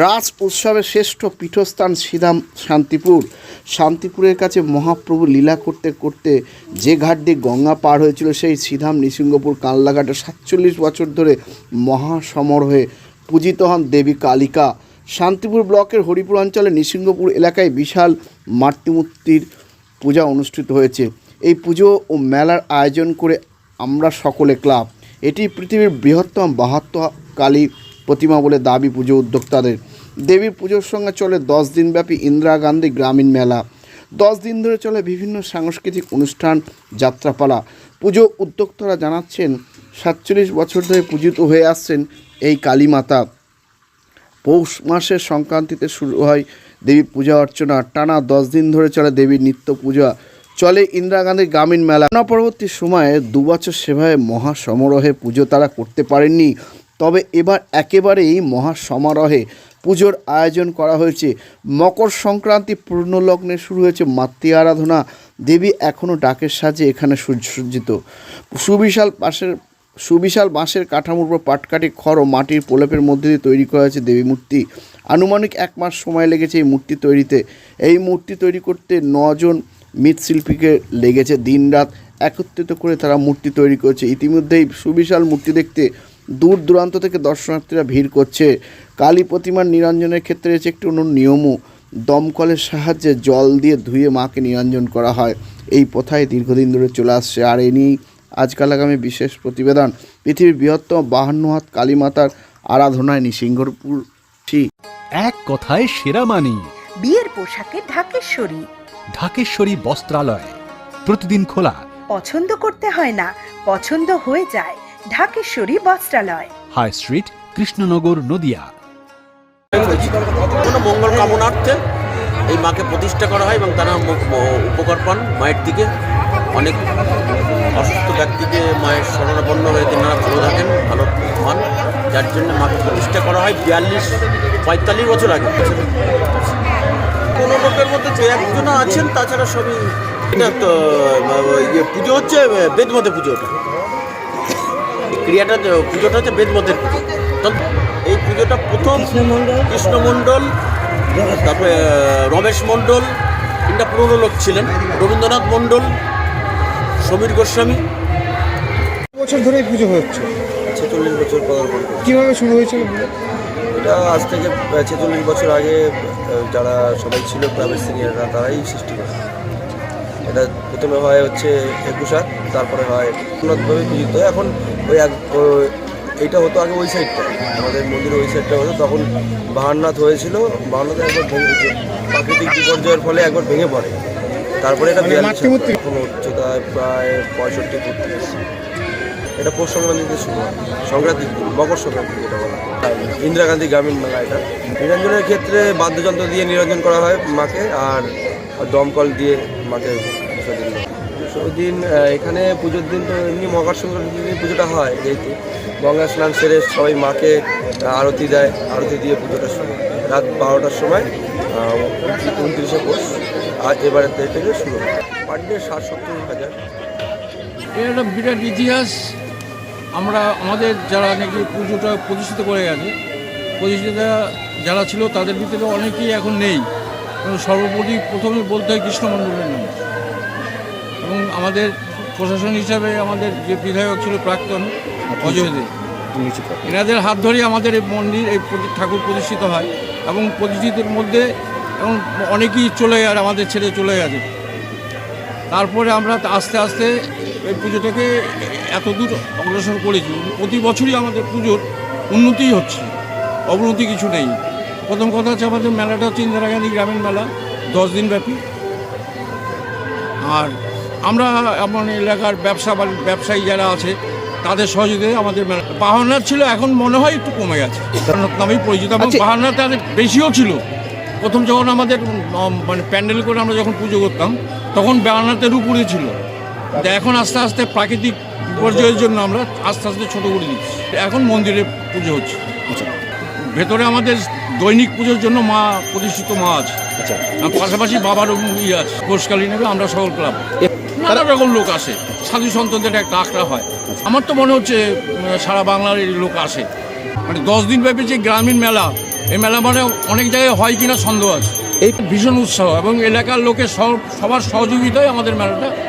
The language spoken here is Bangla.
রাজ উৎসবের শ্রেষ্ঠ পীঠস্থান শ্রীধাম শান্তিপুর। শান্তিপুরের কাছে মহাপ্রভু লীলা করতে করতে যে ঘাট দিয়ে গঙ্গা পার হয়েছিল, সেই শ্রীধাম নৃসিংহপুর কানলাঘাটে সাতচল্লিশ বছর ধরে মহাসমরহে পূজিত হন দেবী কালিকা। শান্তিপুর ব্লকের হরিপুর অঞ্চলে নৃসিংহপুর এলাকায় বিশাল মাতৃমূর্তির পূজা অনুষ্ঠিত হয়েছে। এই পুজো ও মেলার আয়োজন করে আমরা সকলে ক্লাব। এটি পৃথিবীর বৃহত্তম বাহাত্তর কালী প্রতিমা বলে দাবি পুজো উদ্যোক্তাদের। দেবীর পুজোর সঙ্গে চলে দশ দিনব্যাপী ইন্দিরা গান্ধী গ্রামীণ মেলা। দশ দিন ধরে চলে বিভিন্ন সাংস্কৃতিক অনুষ্ঠান, যাত্রাপালা। পুজো উদ্যোক্তারা জানাচ্ছেন, সাতচল্লিশ বছর ধরে পূজিত হয়ে আসছেন এই কালী মাতা। পৌষ মাসের সংক্রান্তিতে শুরু হয় দেবী পূজা অর্চনা। টানা দশ দিন ধরে চলে দেবীর নিত্য পূজা। চলে ইন্দিরা গান্ধী গ্রামীণ মেলা। পরবর্তী সময়ে দু বছর সেভাবে মহা সমারোহে পুজো তারা করতে পারেননি। তবে এবার একেবারেই মহা সমারোহে পুজোর আয়োজন করা হয়েছে। মকর সংক্রান্তি পূর্ণলগ্নে শুরু হয়েছে মাতৃ আরাধনা। দেবী এখনও ডাকের সাজে এখানে সুসজ্জিত। সুবিশাল পাশের, সুবিশাল বাঁশের কাঠামোর উপর পাটকাটি খড় ও মাটির প্রলেপের মধ্যে দিয়ে তৈরি করা হয়েছে দেবী মূর্তি। আনুমানিক এক মাস সময় লেগেছে এই মূর্তি তৈরিতে। এই মূর্তি তৈরি করতে নজন মৃৎশিল্পীকে লেগেছে দিনরাত। একত্রিত করে তারা মূর্তি তৈরি করেছে। ইতিমধ্যেই সুবিশাল মূর্তি দেখতে দূর দূরান্ত থেকে দর্শনার্থীরা ভিড় করছে। কালী প্রতিমার নিরঞ্জনের ক্ষেত্রে রয়েছে একটি অন্য নিয়মও। দমকলের সাহায্যে জল দিয়ে ধুয়ে মাকে নিরঞ্জন করা হয়। এই প্রথায় দীর্ঘদিন ধরে চলে আসছে। আর এ নিয়েই আজকাল আগামী বিশেষ প্রতিবেদন। পৃথিবীর বৃহত্তম বাহান্ন হাত কালীমাতার আরাধনায় নিসিংহপুর এক কথায় সেরা মানি। বিয়ের পোশাকে ঢাকেশ্বরী। ঢাকেশ্বরী বস্ত্রালয়। প্রতিদিন খোলা। পছন্দ করতে হয় না পছন্দ হয়ে যায়। ঢাকেশ্বরী বস্ত্রালয়। High street Krishnanagar Nadia. কোনো মঙ্গল কামনার্থে এই মাকে প্রতিষ্ঠা করা হয় এবং তারা উপকার পান মায়ের দিকে। অনেক অসুস্থ ব্যক্তিকে মায়ের শরণাপন্ন হয়ে তিনারা ভালো থাকেন ভালো পান যার জন্য মাকে প্রতিষ্ঠা করা হয় বিয়াল্লিশ পঁয়তাল্লিশ বছর আগে। কোনো লোকের মধ্যে যে একজন আছেন তাছাড়া সবই এটা তো ইয়ে পুজো হচ্ছে বেদমতে পুজোটা এই ক্রিয়াটা পুজোটা হচ্ছে বেদমতের পুজো এই পুজোটা প্রথম কৃষ্ণমণ্ডল তারপরে রমেশ মণ্ডল তিনটা পুরনো লোক ছিলেন রবীন্দ্রনাথ মণ্ডল সমীর গোস্বামী। বছর ধরে এই পুজো হচ্ছে? ছেচল্লিশ বছর পদার্পণ করে কীভাবে শুরু হয়েছিল এটা আজ থেকে ছেচল্লিশ বছর আগে যারা সবাই ছিল ক্লাবের সিনিয়ররা তারাই সৃষ্টি করে এটা প্রথমে হয় হচ্ছে একুশ হাত তারপরে হয় উন্নতভাবে পূজিত। এখন ওই এক এইটা হতো আগে ওই সাইডটা আমাদের মন্দিরের ওই সাইডটা হতো তখন বাহান্নাথ হয়েছিল বাহান্নাথ একবার ভেঙে। প্রাকৃতিক বিপর্যয়ের ফলে একবার ভেঙে পড়ে তারপরে এটা মানে বিয়াল্লিশ মাতৃমূর্তি? উচ্চতায় প্রায় পঁয়ষট্টি ফুট এটা পৌষ সংক্রান্তিতে শুরু হয় সংক্রান্তি দিন, মকর সংক্রান্তি যেটা বলা। ইন্দিরা গান্ধী গ্রামীণ মেলা এটা নিরঞ্জনের ক্ষেত্রে বাদ্যযন্ত্র দিয়ে নিরঞ্জন করা হয় মাকে আর দমকল দিয়ে মাকে বিসর্জন দিন এখানে পুজোর দিন তো এমনি মকর সংক্রান্তির পুজোটা হয় যেহেতু। গঙ্গা স্নান সেরে সবাই মাকে আরতি দেয়, আরতি দিয়ে পুজোটা শুরু হয়। রাত বারোটার সময় উনত্রিশে পৌষ, আর এবারের থেকে শুরু হয়। পার ডে ষাট সত্তর হাজার। এর একটা বিরাট ইতিহাস। আমরা, আমাদের যারা নাকি পুজোটা প্রতিষ্ঠিত করে গেছে প্রতিষ্ঠিত যারা ছিল তাদের ভিতরে অনেকেই এখন নেই। সর্বোপরি প্রথমে বলতে হয় কৃষ্ণমণ্ডলের নাম। এবং আমাদের প্রশাসন হিসাবে আমাদের যে বিধায়ক ছিল প্রাক্তন অজয় দে, এনাদের হাত ধরেই আমাদের এই মন্দির, এই ঠাকুর প্রতিষ্ঠিত হয় এবং প্রতিষ্ঠিতের মধ্যে এবং অনেকেই চলে আর আমাদের ছেড়ে চলে গেছে। তারপরে আমরা আস্তে আস্তে এই পুজোটাকে এত দূর অগ্রসর করেছি। প্রতি বছরই আমাদের পুজোর উন্নতিই হচ্ছে, অবনতি কিছু নেই। প্রথম কথা হচ্ছে আমাদের মেলাটা হচ্ছে ইন্দিরা গান্ধী গ্রামীণ মেলা দশ দিন ব্যাপী। আর আমরা আমার এলাকার ব্যবসা ব্যবসায়ী যারা আছে তাদের সহযোগিতায় আমাদের মেলা বাহান্নার ছিল এখন মনে হয় একটু কমে গেছে। নামেই পরিচিত এবং আচ্ছা। বাহান্নার তাদের বেশিও ছিল। প্রথম যখন আমাদের মানে প্যান্ডেল করে আমরা যখন পুজো করতাম তখন বাহান্নাতের উপরে ছিল। এখন আস্তে আস্তে প্রাকৃতিক বিপর্যয়ের জন্য আমরা আস্তে আস্তে ছোটো করে দিচ্ছি। এখন মন্দিরে পুজো হচ্ছে। ভেতরে আমাদের দৈনিক পুজোর জন্য মা প্রতিষ্ঠিত মা আছে। আর পাশাপাশি বাবার ইয়ে আছে। কোষকালী নেবে আমরা সকল ক্লাব। নানা রকম লোক আসে। সাধু সন্তানদের একটা আখড়া হয়। আমার তো মনে হচ্ছে সারা বাংলার লোক আসে। মানে দশ দিন ব্যাপী যে গ্রামীণ মেলা এই মেলা মানে অনেক জায়গায় হয় কিনা সন্দেহ আছে। এই ভীষণ উৎসাহ এবং এলাকার লোকের সব- সবার সহযোগিতায় আমাদের মেলাটা